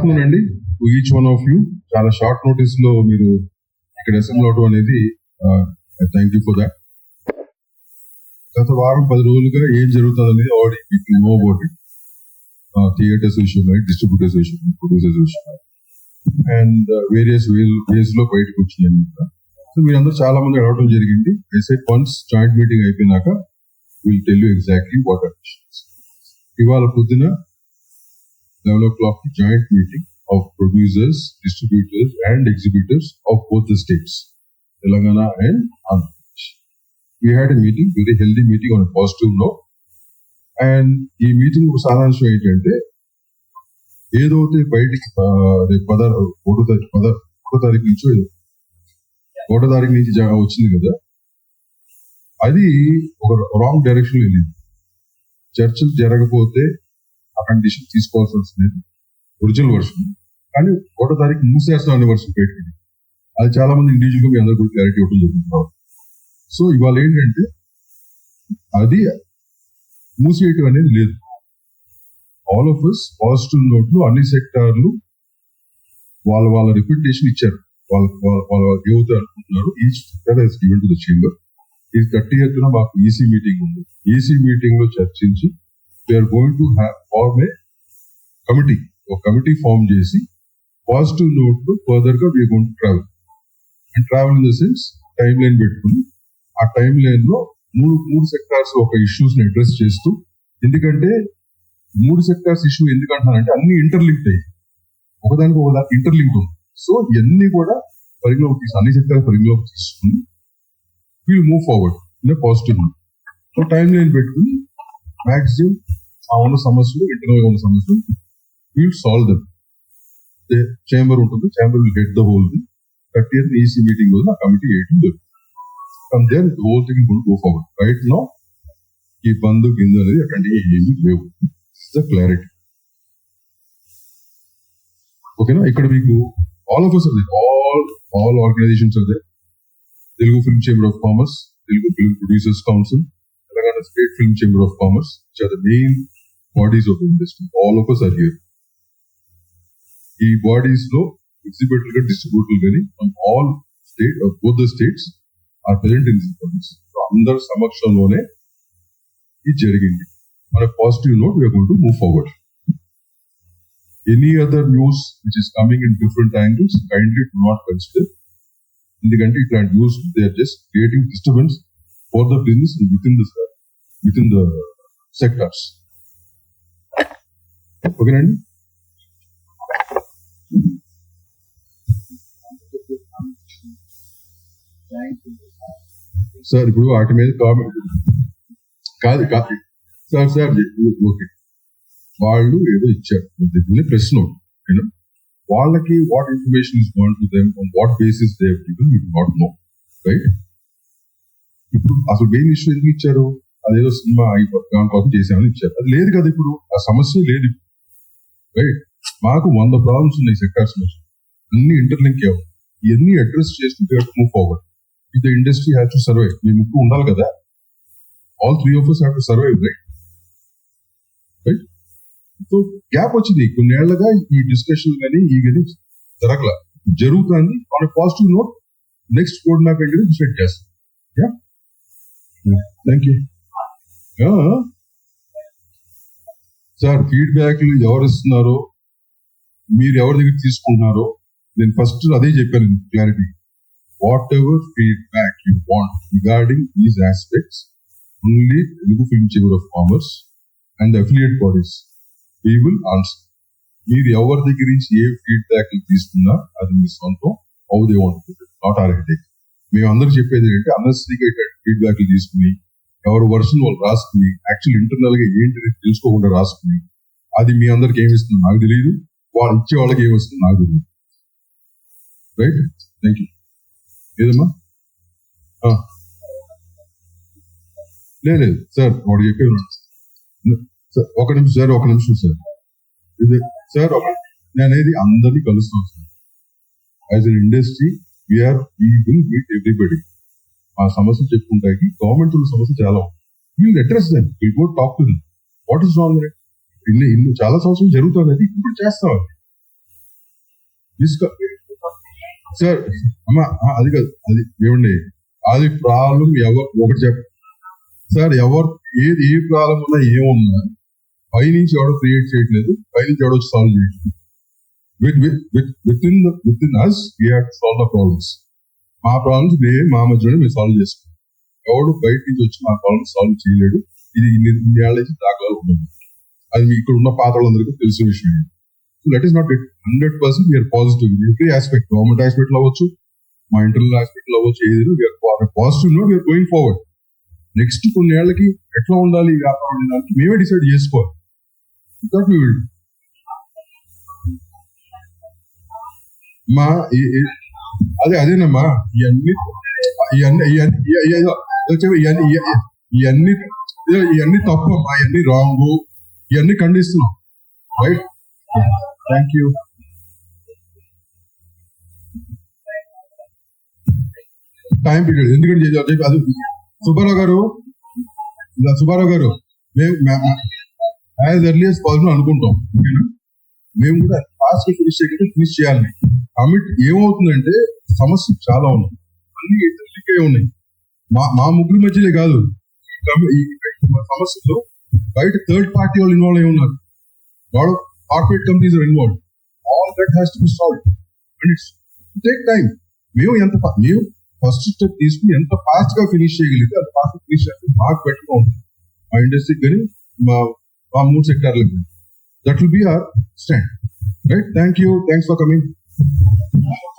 Afternoon అండి. Each one of you చాలా short నోటీస్లో మీరు ఇక్కడ అసెంబ్లీ అవడం అనేది థ్యాంక్ యూ ఫర్ దాట్ గత వారం పది రోజులుగా ఏం జరుగుతుంది అనేది already people know about it theatres విషయం కానీ డిస్ట్రిబ్యూటర్స్ విషయం ప్రొడ్యూసర్స్ విషయం అండ్ వేరియస్ వేస్లో బయటకు వచ్చినాయి సో మీరందరూ చాలా మంది అడగడం జరిగింది. సెట్ వన్స్ జాయింట్ మీటింగ్ అయిపోయినాక will tell you exactly what are ఇవాళ పొద్దున eleven joint meeting joint meeting of producers distributors and exhibitors of states, Telangana states Telangana and We had a meeting, meeting healthy meeting on a positive note. And ఈ meeting సారాంశం ఏంటంటే ఏదైతే బయటికి రేపు పదహారు ఒకటో తారీఖు ఒకటో తారీఖు నుంచి ఒకటో తారీఖు నుంచి జ- వచ్చింది కదా అది ఒక రాంగ్ డైరెక్షన్ వెళ్ళింది చర్చలు జరగకపోతే ఆ కండిషన్ తీసుకోవాల్సి వస్తుంది ఒరిజినల్ వర్షన్ కానీ ఒకటో తారీఖు మూసేస్తాం అనే వర్షన్ పెట్టింది అది చాలా మంది ఇండివిజువల్గా మీ అందరూ కూడా క్లారిటీ ఇవ్వడం జరుగుతుంది సో ఇవాళ ఏంటంటే అది మూసేయటం అనేది లేదు. ఆల్ ఆఫ్ అస్ పాజిటివ్ నోట్లు అన్ని సెక్టార్లు వాళ్ళ వాళ్ళ రిప్యుటేషన్ ఇచ్చారు. వాళ్ళ వాళ్ళ ఏవైతే అనుకుంటున్నారు each sector has given to the chamber ఈ థర్టీ ఎయిత్ మాకు ఈసీ మీటింగ్ ఉంది. ఈసీ మీటింగ్లో చర్చించి we're going to form a committee ఒక కమిటీ ఫామ్ చేసి పాజిటివ్ నోట్ ఫర్దర్గా we gone travel and travel in the sense timeline పెట్టుకుని ఆ టైం లైన్లో మూడు మూడు సెక్టార్స్ ఒక ఇష్యూస్ని అడ్రస్ చేస్తూ ఎందుకంటే మూడు సెక్టార్స్ ఇష్యూ ఎందుకు అంటున్నానంటే అన్ని ఇంటర్లింక్డ్ అయ్యి ఒకదానికి ఒకదానికి ఇంటర్లింక్డ్ ఉంది. సో ఇవన్నీ కూడా పరిగణలోకి తీసి అన్ని సెక్టార్ పరిగణలోకి తీసుకుని we'll move forward in positive so time line పెట్టుకుని మాక్సిమం ఆ ఉన్న సమస్యలు ఇంటర్నల్గా ఉన్న సమస్యలు యూ సాల్వ్ దమ్ చేంబర్ ఉంటుంది chamber will get the whole thing thirty year EC meeting రోజు ఆ కమిటీ వేయడం జరుగుతుంది from there whole thing good go forward right no ఈ బంధు గిందు అనేది అట్లాంటివి ఏమీ లేవు. ద క్లారిటీ ఓకేనా ఇక్కడ మీకు all of us all all organisations అదే Telugu film chamber of commerce Telugu film producers council Telangana state film chamber of commerce which are the main bodies of industry all of us are here ఈ బాడీస్లో ఎగ్జిబిటర్గా distributor కానీ all state both the states are present in this bodies అందరి సమక్షంలోనే ఇది జరిగింది మన positive note we're going to move forward any other news which is coming in different angles kindly do not consider ఎందుకంటే ఇట్లాంటి news they are just creating disturbance for the business with in the with in the sectors ఓకేనండి. Sir ఇప్పుడు వాటి మీద comment కాదు కాదు sir sir okay. వాళ్ళు ఏదో ఇచ్చారు. దీన్ని ప్రశ్న ఓకేనా వాళ్ళకి what information is gone to them on what basis they you not know right ఇప్పుడు అసలు మెయిన్ ఇష్యూ ఎందుకు ఇచ్చారు? అదేదో సినిమా దాని కోసం చేసామని ఇచ్చారు. అది లేదు కదా ఇప్పుడు. ఆ సమస్య లేదు ఇప్పుడు. రైట్ మాకు వంద ప్రాబ్లమ్స్ ఉన్నాయి సెక్టార్స్లో అన్ని ఇంటర్లింక్ అవ్వాలి ఇవన్నీ అడ్రస్ చేస్తూ move forward if the industry have to survive మీ ముక్కు ఉండాలి కదా? All three of us have to survive right right so gap వచ్చింది. కొన్నేళ్ళుగా ఈ డిస్కషన్ కానీ ఈ కానీ జరగల. జరుగుతుంది. On positive note next code map ఏంటంటే డిసైడ్ చేస్తాం. థ్యాంక్ యూ సార్ ఫీడ్బ్యాక్లు ఎవరు ఇస్తున్నారో మీరు ఎవరి దగ్గర తీసుకుంటున్నారో నేను ఫస్ట్ అదే చెప్పాను clarity whatever feedback you want regarding these aspects only Telugu film chamber of commerce and affiliate bodies we will answer మీరు ఎవరి దగ్గర నుంచి ఏ ఫీడ్బ్యాక్ తీసుకున్నా అది మీ సొంతం how they want not or headache మేము అందరూ చెప్పేది ఏంటంటే అన్నెసరీగా ఫీడ్బ్యాక్లు తీసుకుని ఎవరు వర్షన్ వాళ్ళు రాసుకుని యాక్చువల్ ఇంటర్నల్గా ఏంటి తెలుసుకోకుండా రాసుకుని అది మీ అందరికి ఏమి ఇస్తుంది నాకు తెలియదు. వాళ్ళు ఇచ్చే వాళ్ళకి ఏమి వస్తుంది నాకు తెలియదు. రైట్ థ్యాంక్ యూ ఏదమ్మా? లేదు సార్ వాడు చెప్పే సార్ ఒక నిమిషం సార్ ఒక నిమిషం సార్ ఇది సార్ ఒక నేను అనేది అందరినీ కలుస్తాం sir as an industry we're we will meet everybody ఆ సమస్య చెప్పుకుంటాయి గవర్నమెంట్ సమస్య చాలా will address them will go talk to them what is wrong ఇల్లు ఇల్లు చాలా సంవత్సరం జరుగుతుంది అది ఇప్పుడు చేస్తాం అది. సార్ అమ్మా అది కాదు అది ఏమండి? అది ప్రాబ్లం ఎవరు ఒకటి చెప్ప సార్ ఎవరు ఏది ఏ ప్రాబ్లం ఉన్నా ఏమున్నా పైనుంచి ఎవడో క్రియేట్ చేయట్లేదు పైనుంచి ఎవడో సాల్వ్ చేయట్లేదు. With with with in with in us we have solve the problems మా ప్రాబ్లమ్స్ మేము మా మధ్యలో మేము సాల్వ్ చేసుకున్నాం ఎవడు బయట నుంచి వచ్చి మా ప్రాబ్లమ్స్ సాల్వ్ చేయలేడు. ఇది ఇన్ని ఇన్ని ఏళ్ళ నుంచి దాఖలాలు ఉండదు అది ఇక్కడ ఉన్న పాత వాళ్ళందరికీ తెలిసిన విషయం let is not it hundred percent we're positive every aspect government aspect అవ్వచ్చు మా ఇంటర్నల్ ఆస్పెక్ట్ అవ్వచ్చు ఏది positive note we're going forward next కొన్ని ఏళ్ళకి ఎట్లా ఉండాలి ఈ వ్యాపారం ఉండడానికి మేమే డిసైడ్ చేసుకోవాలి. దట్ వీ విల్ మా అదే అదేనమ్మా. ఇవన్నీ ఇవన్నీ ఇవన్నీ ఇవన్నీ ఇవన్నీ తప్పు అమ్మా ఇవన్నీ రాంగ్ ఇవన్నీ ఖండిస్తున్నాం. Right thank you time period ఎందుకంటే ఇది- అది- సుబ్బారావు గారు ఇలా సుబ్బారావు గారు మేము యాజ్ ఎర్లీ as పాసిబుల్ అనుకుంటాం. ఓకేనా? మేము కూడా ఫాస్ట్ ఫినిష్ చేయగలిగితే ఫినిష్ చేయాలి. కమిట్ ఏమవుతుందంటే సమస్య చాలా ఉన్నాయి. అన్ని ఎదురుకే ఉన్నాయి. మా మా ముగ్గురు మధ్యలే కాదు. ఈ సమస్యలో బయట థర్డ్ పార్టీ వాళ్ళు ఇన్వాల్వ్ అయి ఉన్నారు. వాళ్ళు corporate companies involve all that has to be solve and it's take time మేము ఎంత మేము ఫస్ట్ స్టెప్ తీసుకుని ఎంత ఫాస్ట్గా ఫినిష్ చేయగలిగితే అంత ఫాస్ట్ ఫినిష్ చేస్తే బాగా బెటర్గా ఉంటుంది. మా ఇండస్ట్రీకి కానీ మా మా మూడు సెక్టార్లకు కానీ. That will be our stand right thank you thanks for coming